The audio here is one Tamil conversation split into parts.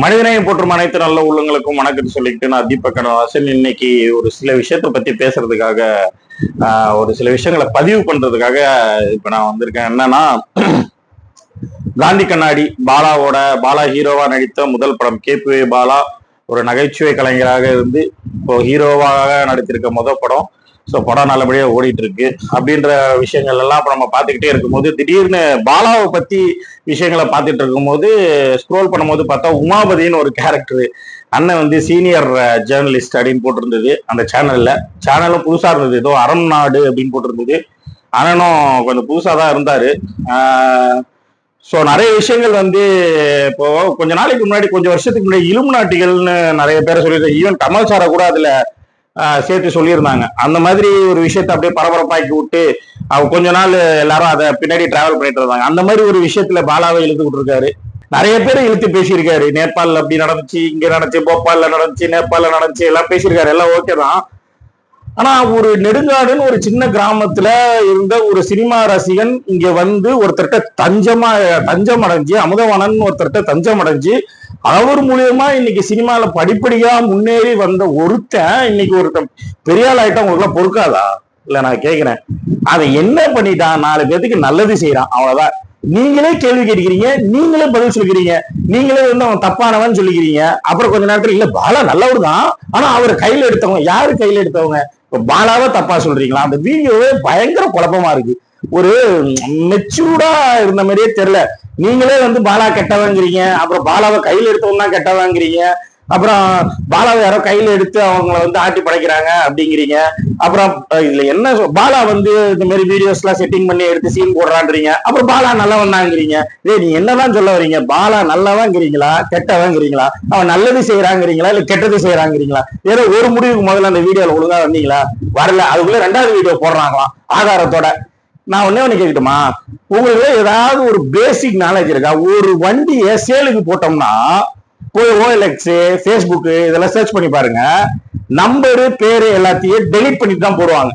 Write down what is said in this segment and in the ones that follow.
மனிதனையும் போற்றும் அனைத்து நல்ல உள்ளங்களுக்கும் வணக்கத்தை சொல்லிக்கிட்டு நான் தீபக் கணவாசன் இன்னைக்கு ஒரு சில விஷயத்தை பத்தி பேசுறதுக்காக ஆஹ், ஒரு சில விஷயங்களை பதிவு பண்றதுக்காக இப்ப நான் வந்திருக்கேன். என்னன்னா காந்தி கண்ணாடி பாலாவோட பாலா ஹீரோவா நடித்த முதல் படம் கேபி பாலா ஒரு நகைச்சுவை கலைஞராக இருந்து இப்போ ஹீரோவாக நடித்திருக்க முதல் படம். ஸோ படம் நல்லபடியா ஓடிட்டு இருக்கு அப்படின்ற விஷயங்கள் எல்லாம் இப்ப நம்ம பார்த்துக்கிட்டே இருக்கும்போது திடீர்னு பாலாவை பத்தி விஷயங்களை பார்த்துட்டு இருக்கும்போது ஸ்க்ரோல் பண்ணும்போது பார்த்தா உமாபதினு ஒரு கேரக்டர் அண்ணன் வந்து சீனியர் ஜேர்னலிஸ்ட் அப்படின்னு போட்டிருந்தது அந்த சேனல்ல சேனலும் புதுசா இருந்தது. ஏதோ அறம் நாடு அப்படின்னு போட்டிருந்தது. அண்ணனும் கொஞ்சம் புதுசா தான் இருந்தாரு. ஸோ நிறைய விஷயங்கள் வந்து இப்போ கொஞ்ச நாளைக்கு முன்னாடி கொஞ்சம் வருஷத்துக்கு முன்னாடி இலும் நாட்டிகள்னு நிறைய பேரை சொல்லியிருக்காங்க ஈவன் கமல் சாரை கூட அதுல சேர்த்து சொல்லியிருந்தாங்க. அந்த மாதிரி ஒரு விஷயத்த அப்படியே பரபரப்பாக்கி விட்டு அவங்க கொஞ்ச நாள் எல்லாரும் அதை பின்னாடி டிராவல் பண்ணிட்டு இருந்தாங்க. அந்த மாதிரி ஒரு விஷயத்துல பாலாவை இழுத்து இருக்காரு நிறைய பேர் இழுத்து பேசியிருக்காரு. நேபாள் அப்படி நடந்துச்சு இங்க நடந்துச்சு போபால்ல நடந்துச்சு நேபாளில் நடந்துச்சு எல்லாம் பேசியிருக்காரு. எல்லாம் ஓகே தான். ஆனா ஒரு நெடுங்காடுன்னு ஒரு சின்ன கிராமத்துல இருந்த ஒரு சினிமா ரசிகன் இங்க வந்து ஒருத்தர்கிட்ட தஞ்சமா தஞ்சம் அடைஞ்சு அமுதவாணன் ஒருத்தர்கிட்ட தஞ்சம் அடைஞ்சு அவர் மூலியமா இன்னைக்கு சினிமால படிப்படியா முன்னேறி வந்த ஒருத்தன் இன்னைக்கு ஒருத்தன் பெரிய ஆள் ஆயிட்டா உங்களுக்கு பொறுக்காதா? இல்ல நான் கேக்குறேன். அதை என்ன பண்ணிட்டான்? நாலு பேத்துக்கு நல்லது செய்யறான் அவ்வளவுதான். நீங்களே கேள்வி கேட்கிறீங்க. நீங்களே பதில் சொல்லிக்கிறீங்க நீங்களே வந்து அவன் தப்பானவன் சொல்லிக்கிறீங்க. அப்புறம் கொஞ்ச நேரத்துல இல்ல பாலா நல்லவர் தான் ஆனா அவர் கையில எடுத்தவங்க. யாரு கையில எடுத்தவங்க? பாலாவை தப்பா சொல்றீங்களா? அந்த வீடியோவே பயங்கர குழப்பமா இருக்கு. ஒரு மெச்சூர்டா இருந்த மாதிரியே தெரியல. நீங்களே வந்து பாலா கெட்டவாங்கிறீங்க. அப்புறம் பாலாவை கையில் எடுத்தவங்க தான் கெட்டவாங்கிறீங்க. அப்புறம் பாலாவை யாரோ கையில எடுத்து அவங்கள வந்து ஆட்டி படைக்கிறாங்க அப்படிங்கிறீங்க. அப்புறம் இதுல என்ன பாலா வந்து இந்த மாதிரி வீடியோஸ் எல்லாம் செட்டிங் பண்ணி எடுத்து சீன் போடுறான்றீங்க. அப்புறம் பாலா நல்லவன் தாங்கிறீங்க ஏய் நீ என்னதான் சொல்ல வரீங்க? பாலா நல்லவங்கிறீங்களா? கெட்டவங்கிறீங்களா? அவன் நல்லது செய்யறாங்கிறீங்களா இல்ல கெட்டது செய்யறாங்கிறீங்களா ஏதோ ஒரு முடிவுக்கு முதல்ல அந்த வீடியோல ஒழுங்கா வந்தீங்களா? வரல. அதுக்குள்ள ரெண்டாவது வீடியோ போடுறாங்களாம் ஆதாரத்தோட. நான் ஒண்ணே ஒண்ணு கேட்கட்டுமா உங்களுக்கு ஏதாவது ஒரு பேசிக் நாலேஜ் இருக்கா? ஒரு வண்டியை சேலுக்கு போட்டோம்னா போய் ஓஎல்எக்ஸ் ஃபேஸ்புக் இதெல்லாம் சர்ச் பண்ணி பாருங்க. நம்பரு பேரு எல்லாத்தையும் டெலிட் பண்ணிட்டு தான் போடுவாங்க.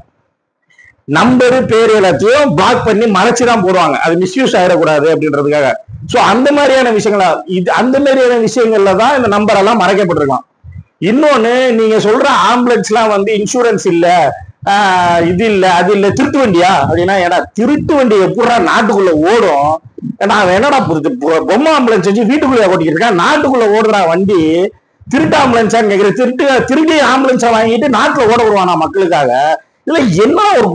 நம்பரு பேரு எல்லாத்தையும் பிளாக் பண்ணி மறைச்சு தான் போடுவாங்க. அது மிஸ்யூஸ் ஆயிடக்கூடாது அப்படின்றதுக்காக. சோ அந்த மாதிரியான விஷயங்களா இது அந்த மாதிரியான விஷயங்கள்ல தான் இந்த நம்பர் எல்லாம் மறைக்கப்பட்டிருக்கலாம் இன்னொன்னு நீங்க சொல்ற ஆம்புலன்ஸ் எல்லாம் வந்து இன்சூரன்ஸ் இல்ல. இது இல்ல அது இல்ல திருட்டு வண்டியா? அப்படின்னா ஏடா திருட்டு வண்டி எப்படா நாட்டுக்குள்ள ஓடும்? ஏன்னா அவன் என்னடா புது பொம்மை ஆம்புலன்ஸ் வச்சு வீட்டுக்குள்ள ஓட்டிக்கிட்டு இருக்கான்? நாட்டுக்குள்ள ஓடுறா வண்டி. திருட்டு ஆம்புலன்ஸான்னு கேக்குற திருட்டு திருடி ஆம்புலன்ஸை வாங்கிட்டு நாட்டுல ஓட விடுவானா மக்களுக்காக? இல்ல என்ன ஒரு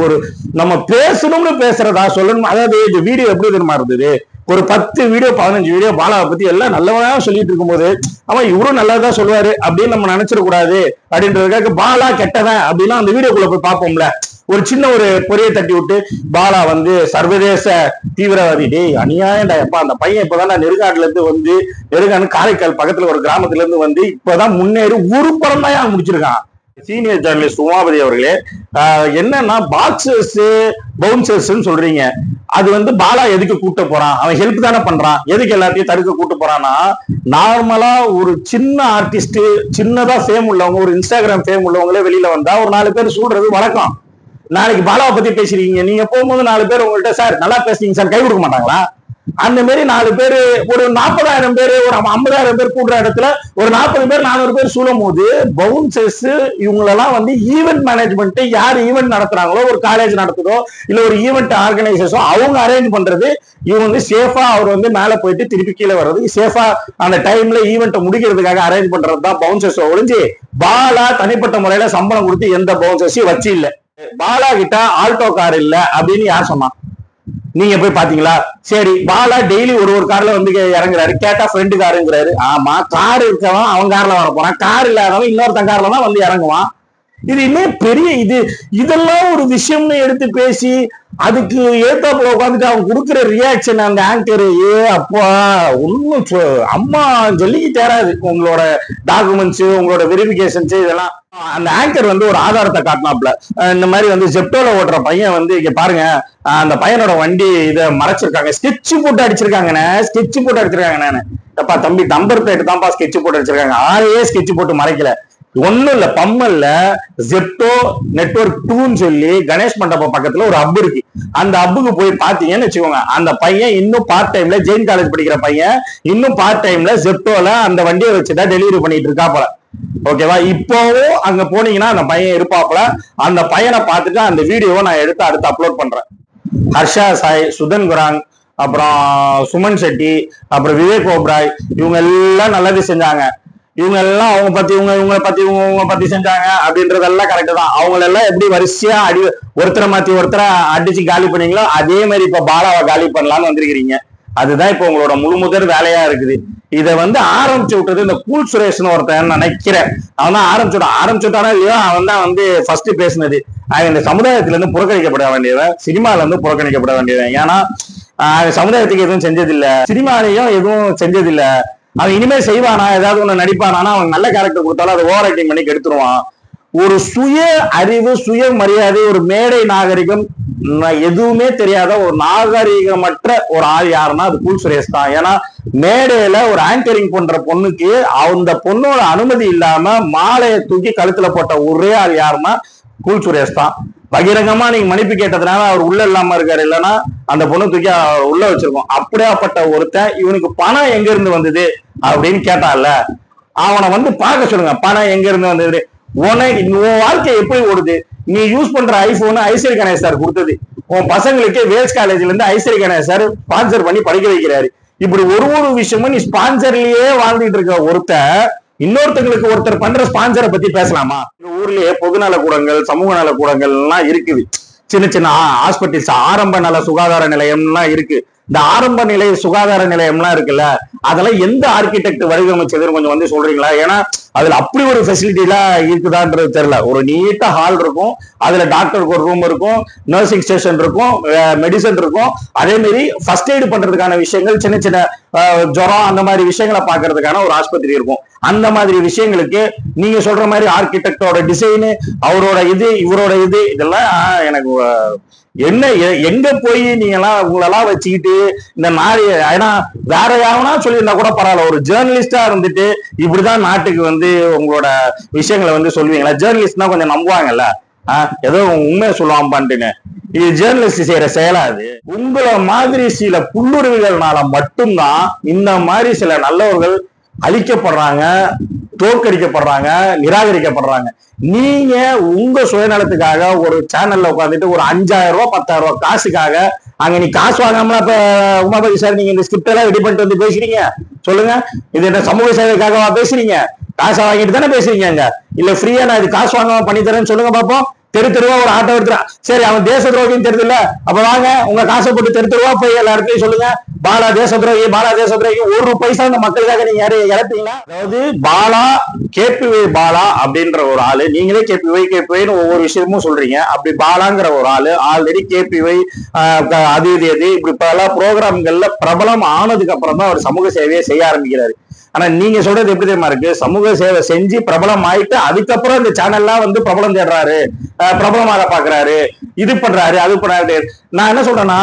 ஒரு நம்ம பேசணும்னு பேசுறதா சொல்லணும்? அதாவது இந்த வீடியோ எப்படி தெரியுமா இருந்தது? ஒரு பத்து வீடியோ பதினஞ்சு வீடியோ பாலாவை பத்தி எல்லாம் நல்லவனா சொல்லிட்டு இருக்கும்போது அவன் இவரும் நல்லதா சொல்லுவாரு அப்படின்னு நம்ம நினைச்சிடக்கூடாது. அப்படின்றதுக்காக பாலா கெட்டவன் அப்படின்னா அந்த வீடியோக்குள்ள போய் பார்ப்போம்ல. ஒரு சின்ன ஒரு பொரிய தட்டி விட்டு பாலா வந்து சர்வதேச தீவிரவாதி டேய் அநியாயம்டா எப்பா அந்த பையன் இப்பதான் நெருங்காட்டுல இருந்து வந்து நெருங்காடு காரைக்கால் பக்கத்துல ஒரு கிராமத்துல இருந்து வந்து இப்பதான் முன்னேறி ஒரு படம் தான் முடிச்சிருக்கான். சீனியர் ஜேர்னலிஸ்ட் உமாபதி அவர்களே என்னன்னா பாக்ஸர்ஸ் பவுன்சர்ஸ் சொல்றீங்க. அது வந்து பாலா எதுக்கு கூட்ட போறான்? அவன் ஹெல்ப் தானே பண்றான். எதுக்கு எல்லாத்தையும் தடுக்க கூட்ட போறான்னா நார்மலா ஒரு சின்ன ஆர்டிஸ்ட் சின்னதா ஃபேம் உள்ளவங்க ஒரு இன்ஸ்டாகிராம் ஃபேம் உள்ளவங்களே வெளியில வந்தா ஒரு நாலு பேர் சூடுறது வழக்கம். நாளைக்கு பாலாவை பத்தி பேசுறீங்க நீங்க போகும்போது நாலு பேர் உங்கள்கிட்ட சார் நல்லா பேசுறீங்க சார். கை கொடுக்க மாட்டாங்களா? அந்த மாதிரி நாலு பேர் ஒரு நாற்பதாயிரம் பேர் ஒரு ஐம்பதாயிரம் பேர் கூடுற இடத்துல ஒரு நாற்பது பேர் நானூறு பேர் சூழும் போது பவுன்சர்ஸ் இவங்களெல்லாம் வந்து ஈவெண்ட் மேனேஜ்மெண்ட் யார் ஈவெண்ட் நடத்துறாங்களோ ஒரு காலேஜ் நடத்துதோ இல்ல ஒரு ஈவெண்ட் ஆர்கனைசர்ஸோ அவங்க அரேஞ்ச் பண்றது இவங்க வந்து சேஃபா அவர் வந்து மேல போயிட்டு திருப்பி கீழே வர்றது. சேஃபா அந்த டைம்ல ஈவெண்ட்டை முடிக்கிறதுக்காக அரேஞ்ச் பண்றது தான் பவுன்சர்ஸ் ஒழிஞ்சு பாலா தனிப்பட்ட முறையில சம்பளம் கொடுத்து எந்த பவுன்சர்ஸையும் வச்சு இல்ல. பாலா கிட்ட ஆல்டோ கார் இல்ல அப்படின்னு யார் சொன்னா? நீங்க போய் பாத்தீங்களா? சரி பாலா டெய்லி ஒரு ஒரு கார்ல வந்து இறங்குறாரு. கேட்டா ஃப்ரெண்டு காருங்கிறாரு ஆமா கார் இருக்கவன் அவன் கார்ல வர போறான். கார் இல்லாதவன் இன்னொருத்தன் கார்ல தான் வந்து இறங்குவான். இது இன்னும் பெரிய இது? இதெல்லாம் ஒரு விஷயம்னு எடுத்து பேசி அதுக்கு ஏத்தாப்புல உட்காந்துட்டு அவன் கொடுக்குற ரியாக்ஷன் அந்த ஆங்கரு ஏ அப்பா ஒன்றும் அம்மா சொல்லிக்கு தேராது உங்களோட டாக்குமெண்ட்ஸ் உங்களோட வெரிஃபிகேஷன்ஸ் இதெல்லாம். அந்த ஆங்கர் வந்து ஒரு ஆதாரத்தை காட்டினாப்ல இந்த மாதிரி வந்து ஜெப்டோல ஓட்டுற பையன் வந்து இங்க பாருங்க அந்த பையனோட வண்டி இதை மறைச்சிருக்காங்க. ஸ்கெட்ச் போட்டு அடிச்சிருக்காங்கண்ணே ஸ்கெட்ச் போட்டு அடிச்சிருக்காங்கண்ணே எப்பா தம்பி நம்பர் பிளேட் தான்ப்பா ஸ்கெட்ச் போட்டு அடிச்சிருக்காங்க. ஆளையே ஸ்கெட்ச் போட்டு மறைக்கல. ஒன்னும் இல்ல பம்மல்ல ஜெப்டோ நெட்வொர்க் டூன்னு சொல்லி கணேஷ் மண்டபம் பக்கத்துல ஒரு ஹப் இருக்கு. அந்த ஹப்புக்கு போய் பாத்தீங்கன்னு வச்சுக்கோங்க அந்த பையன் இன்னும் பார்ட் டைம்ல ஜெயின் காலேஜ் படிக்கிற பையன் இன்னும் பார்ட் டைம்ல ஜெப்டோல அந்த வண்டியை வச்சுதான் டெலிவரி பண்ணிட்டு இருக்காப்பல ஓகேவா இப்போவும் அங்க போனீங்கன்னா அந்த பையன் இருப்பாப்புல. அந்த பையனை பார்த்துட்டு அந்த வீடியோவை நான் எடுத்து அடுத்து அப்லோட் பண்றேன். ஹர்ஷா சாய் சுதன் குராங் அப்புறம் சுமன் செட்டி அப்புறம் விவேக் ஓப்ராய் இவங்க எல்லாம் நல்லது செஞ்சாங்க. இவங்க எல்லாம் அவங்க பத்தி இவங்க இவங்க பத்தி இவங்க இவங்க பத்தி செஞ்சாங்க அப்படின்றதெல்லாம் கரெக்ட் தான். அவங்கள எல்லாம் எப்படி வரிசையா அடி ஒருத்தரை மாத்தி ஒருத்தரை அடிச்சு காலி பண்ணீங்களோ அதே மாதிரி இப்ப பாலாவை காலி பண்ணலாம்னு வந்திருக்கிறீங்க. அதுதான் இப்ப உங்களோட முழு முதல் வேலையா இருக்குது. இதை வந்து ஆரம்பிச்சு விட்டது இந்த கூல் சுரேஷ்னு ஒருத்தன் நினைக்கிறேன். அவன் தான் ஆரம்பிச்சு விட்டான். ஆரம்பிச்சு விட்டானா இல்லையோ அவன் தான் வந்து ஃபர்ஸ்ட் பேசினது. அவன் இந்த சமுதாயத்துல இருந்து புறக்கணிக்கப்பட வேண்டியவன். சினிமால இருந்து புறக்கணிக்கப்பட வேண்டியவன். ஏன்னா சமுதாயத்துக்கு எதுவும் செஞ்சதில்லை. சினிமாலையும் எதுவும் செஞ்சதில்லை. அவன் இனிமேல் செய்வானா? ஏதாவது ஒண்ணு நடிப்பானா அவன் நல்ல கேரக்டர் கொடுத்தாலும் அதை ஓவர் ஆக்டிங் பண்ணி கெடுத்துருவான். ஒரு சுய அறிவு சுய மரியாதை ஒரு மேடை நாகரிகம் எதுவுமே தெரியாத ஒரு நாகரிகமற்ற ஒரு ஆள் யாருன்னா அது கூல் சுரேஷ் தான். ஏன்னா மேடையில ஒரு ஆங்கரிங் பண்ற பொண்ணுக்கு அந்த பொண்ணோட அனுமதி இல்லாம மாலையை தூக்கி கழுத்துல போட்ட ஒரே ஆள் யாருன்னா கூல் சுரேஷ் தான். பகிரங்கமா நீங்க மன்னிப்பு கேட்டதுனால அவர் உள்ள இல்லாம இருக்காரு. இல்லைன்னா அந்த பொண்ணு தூக்கி அவர் உள்ள வச்சிருக்கோம். அப்படியாப்பட்ட ஒருத்தன் இவனுக்கு பணம் எங்க இருந்து வந்தது அப்படின்னு கேட்டான்ல. அவனை வந்து பார்க்க சொல்லுங்க. பணம் எங்க இருந்து வந்தது? உனக்கு உன் வாழ்க்கை எப்படி ஓடுது? நீ யூஸ் பண்ற ஐபோன் ஐஸ்வரி கணேஷ் சார் கொடுத்தது. உன் பசங்களுக்கு வேல்ஸ் காலேஜ்ல இருந்து ஐஸ்வரி கணேஷ் சார் ஸ்பான்சர் பண்ணி படிக்க வைக்கிறாரு. இப்படி ஒரு ஒரு விஷயமும் நீ ஸ்பான்சர்லயே வாழ்ந்துட்டு இருக்க ஒருத்தன் இன்னொருத்தங்களுக்கு ஒருத்தர் பண்ற ஸ்பான்சரை பத்தி பேசலாமா? இந்த ஊர்லயே பொதுநல கூடங்கள் சமூக நல கூடங்கள் எல்லாம் இருக்குது. சின்ன சின்ன ஹாஸ்பிட்டல்ஸ் ஆரம்ப நல சுகாதார நிலையம்லாம் இருக்கு. இந்த ஆரம்ப நிலைய சுகாதார நிலையம்லாம் இருக்குல்ல அதெல்லாம் எந்த ஆர்கிடெக்ட் வடிவமைச்சதுன்னு கொஞ்சம் வந்து சொல்றீங்களா? ஏன்னா அதுல அப்படி ஒரு ஃபெசிலிட்டி எல்லாம் இருக்குதான்றது தெரியல. ஒரு நீட்டா ஹால் இருக்கும் அதுல டாக்டருக்கு ஒரு ரூம் இருக்கும் நர்சிங் ஸ்டேஷன் இருக்கும் மெடிசன் இருக்கும். அதே மாதிரி ஃபர்ஸ்ட் எய்டு பண்றதுக்கான விஷயங்கள் சின்ன சின்ன ஜுரம் அந்த மாதிரி விஷயங்களை பாக்குறதுக்கான ஒரு ஆஸ்பத்திரி இருக்கும். அந்த மாதிரி விஷயங்களுக்கு நீங்க சொல்ற மாதிரி ஆர்கிடெக்டோட டிசைனு அவரோட இது இவரோட இது இதெல்லாம் எனக்கு என்ன எங்க போய் நீங்க எல்லாம் உங்களெல்லாம் வச்சுக்கிட்டு இந்த நாடு ஏன்னா வேற யாருனா சொல்லியிருந்தா கூட பரவாயில்ல. ஒரு ஜேர்னலிஸ்டா இருந்துட்டு இப்படிதான் நாட்டுக்கு வந்து உங்களோட விஷயங்களை வந்து சொல்லுவீங்களா? ஜேர்னலிஸ்ட்னா கொஞ்சம் நம்புவாங்கல்ல. ஆஹ், ஏதோ உண்மையை சொல்லுவான்பான்ட்டுன்னு. இது ஜேர்னலிஸ்ட் செய்யற செயலா அது? உங்களை மாதிரி சில புல்லுருவிகள்னால மட்டும்தான் இந்த மாதிரி சில நல்லவர்கள் அழிக்கப்படுறாங்க தோற்கடிக்கப்படுறாங்க நிராகரிக்கப்படுறாங்க. நீங்க உங்க சுயநலத்துக்காக ஒரு சேனல்ல உட்காந்துட்டு ஒரு அஞ்சாயிரம் ரூபாய் பத்தாயிரம் ரூபாய் காசுக்காக அங்க நீ காசு வாங்காம இப்ப உமாபதி சார் நீங்க இந்த ஸ்கிரிப்ட் எல்லாம் ரெடி பண்ணிட்டு வந்து பேசுறீங்க? சொல்லுங்க. இது என்ன சமூக சேவைக்காகவா பேசுறீங்க? காசை வாங்கிட்டு தானே பேசுறீங்க அங்க? இல்ல ஃப்ரீயா நான் இது காசு வாங்காம பண்ணி தரேன்னு சொல்லுங்க பாப்போம். தெரு தெருவா ஒரு ஆட்டோ எடுத்துறான் சரி அவன் தேச துரோகின்னு தெரியல அப்ப வாங்க உங்க காசை போட்டு தெரு தெருவா போய் எல்லா இடத்துலயும் சொல்லுங்க. பாலா தேச துரோகி பாலா தேச துரோகி ஒரு பைசா அந்த மக்களுக்காக நீங்க யாரையும் இழப்பீங்களா? அதாவது பாலா கேபிஒய் பாலா அப்படின்ற ஒரு ஆளு நீங்களே கேபிஒய் கேபிஒய்னு ஒவ்வொரு விஷயமும் சொல்றீங்க. அப்படி பாலாங்கிற ஒரு ஆளு ஆல்ரெடி கேபிஒய் அது இது இது இப்படி பல ப்ரோக்ராம்கள்ல பிரபலம் ஆனதுக்கு அப்புறம் தான் அவர் சமூக சேவையை செய்ய ஆரம்பிக்கிறாரு. ஆனா நீங்க சொல்றது எப்படி தெரியுமா இருக்கு? சமூக சேவை செஞ்சு பிரபலம் ஆயிட்டு அதுக்கப்புறம் இந்த சேனல்லாம் வந்து பிரபலம் தேடுறாரு. பிரபலமாக பாக்குறாரு இது பண்றாரு அது பண்றாரு. நான் என்ன சொல்றேன்னா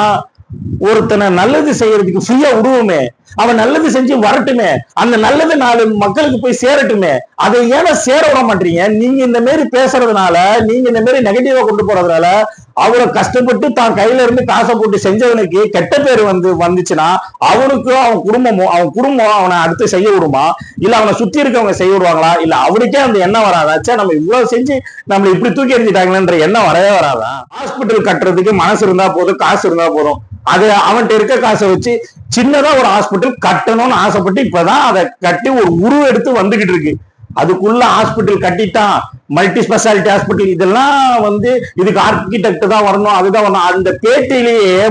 ஒருத்தனை நல்லது செய்யறதுக்கு ஃப்ரீயா விடுவோமே. அவன் நல்லது செஞ்சு வரட்டுமே. அந்த நல்லது நாலு மக்களுக்கு போய் சேரட்டுமே. அதை ஏன்னா சேர விட மாட்டீங்க? நீங்க இந்த மாதிரி பேசுறதுனால நீங்க இந்த மாதிரி நெகட்டிவா கொண்டு போறதுனால அவரை கஷ்டப்பட்டு தான் கையில இருந்து காசை போட்டு செஞ்சவனுக்கு கெட்ட பேர் வந்து வந்துச்சுன்னா அவனுக்கும் அவன் குடும்பமும் அவன் குடும்பம் அவனை அடுத்து செய்ய விடுமா? இல்ல அவனை சுத்தி இருக்கவங்க செய்ய விடுவாங்களா? இல்ல அவனுக்கே அந்த எண்ணம் வராதாச்சா நம்ம இவ்வளவு செஞ்சு நம்மள இப்படி தூக்கி எறிஞ்சிட்டாங்களேன்ற எண்ணம் வரவே வராதா? ஹாஸ்பிட்டல் கட்டுறதுக்கு மனசு இருந்தா போதும் காசு இருந்தா போதும். அது அவன்கிட்ட இருக்க காசை வச்சு சின்னதா ஒரு ஹாஸ்பிட்டல் கட்டணும்னு ஆசைப்பட்டு இப்பதான் அதை கட்டி ஒரு உருவ எடுத்து வந்துகிட்டு இருக்கு. அதுக்குள்ள ஹாஸ்பிட்டல் கட்டிட்டான். மல்டி ஸ்பெஷாலிட்டி ஹாஸ்பிட்டல் இதெல்லாம் வந்து இதுக்கு ஆர்கிடெக்ட் தான் வரணும் அதுதான் வரணும். அந்த பேட்டிலேயே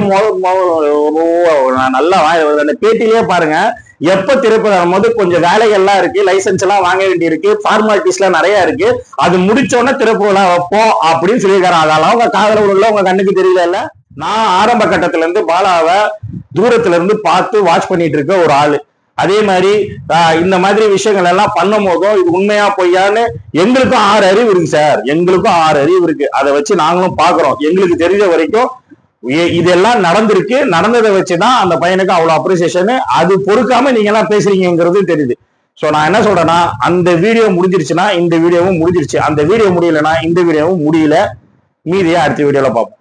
நல்லா அந்த பேட்டிலேயே பாருங்க எப்ப திருப்பி வரும்போது கொஞ்சம் வேலைகள்லாம் இருக்கு லைசன்ஸ் எல்லாம் வாங்க வேண்டி இருக்கு ஃபார்மாலிட்டிஸ் எல்லாம் நிறைய இருக்கு. அது முடிச்ச உடனே வைப்போம் அப்படின்னு சொல்லியிருக்காரு. அதெல்லாம் உங்க காதல உள்ள உங்க கண்ணுக்கு தெரியல இல்ல? நான் ஆரம்ப கட்டத்துல இருந்து பாலாவை தூரத்துல இருந்து பார்த்து வாட்ச் பண்ணிட்டு இருக்க ஒரு ஆளு. அதே மாதிரி இந்த மாதிரி விஷயங்கள் எல்லாம் பண்ணும் போதும் இது உண்மையா பொய்யான்னு எங்களுக்கும் ஆறு அறிவு இருக்கு சார் எங்களுக்கும் ஆறு அறிவு இருக்கு. அதை வச்சு நாங்களும் பாக்குறோம் எங்களுக்கு தெரிஞ்ச வரைக்கும் இதெல்லாம் நடந்திருக்கு. நடந்ததை வச்சுதான் அந்த பையனுக்கு அவ்வளவு அப்ரிசியேஷன் அது பொறுக்காம நீங்க எல்லாம் பேசுறீங்கிறது தெரியுது. ஸோ நான் என்ன சொல்றேன்னா அந்த வீடியோ முடிஞ்சிருச்சுன்னா இந்த வீடியோவும் முடிஞ்சிருச்சு. அந்த வீடியோ முடியலன்னா இந்த வீடியோவும் முடியல. மீதியா அடுத்த வீடியோல பார்ப்போம்.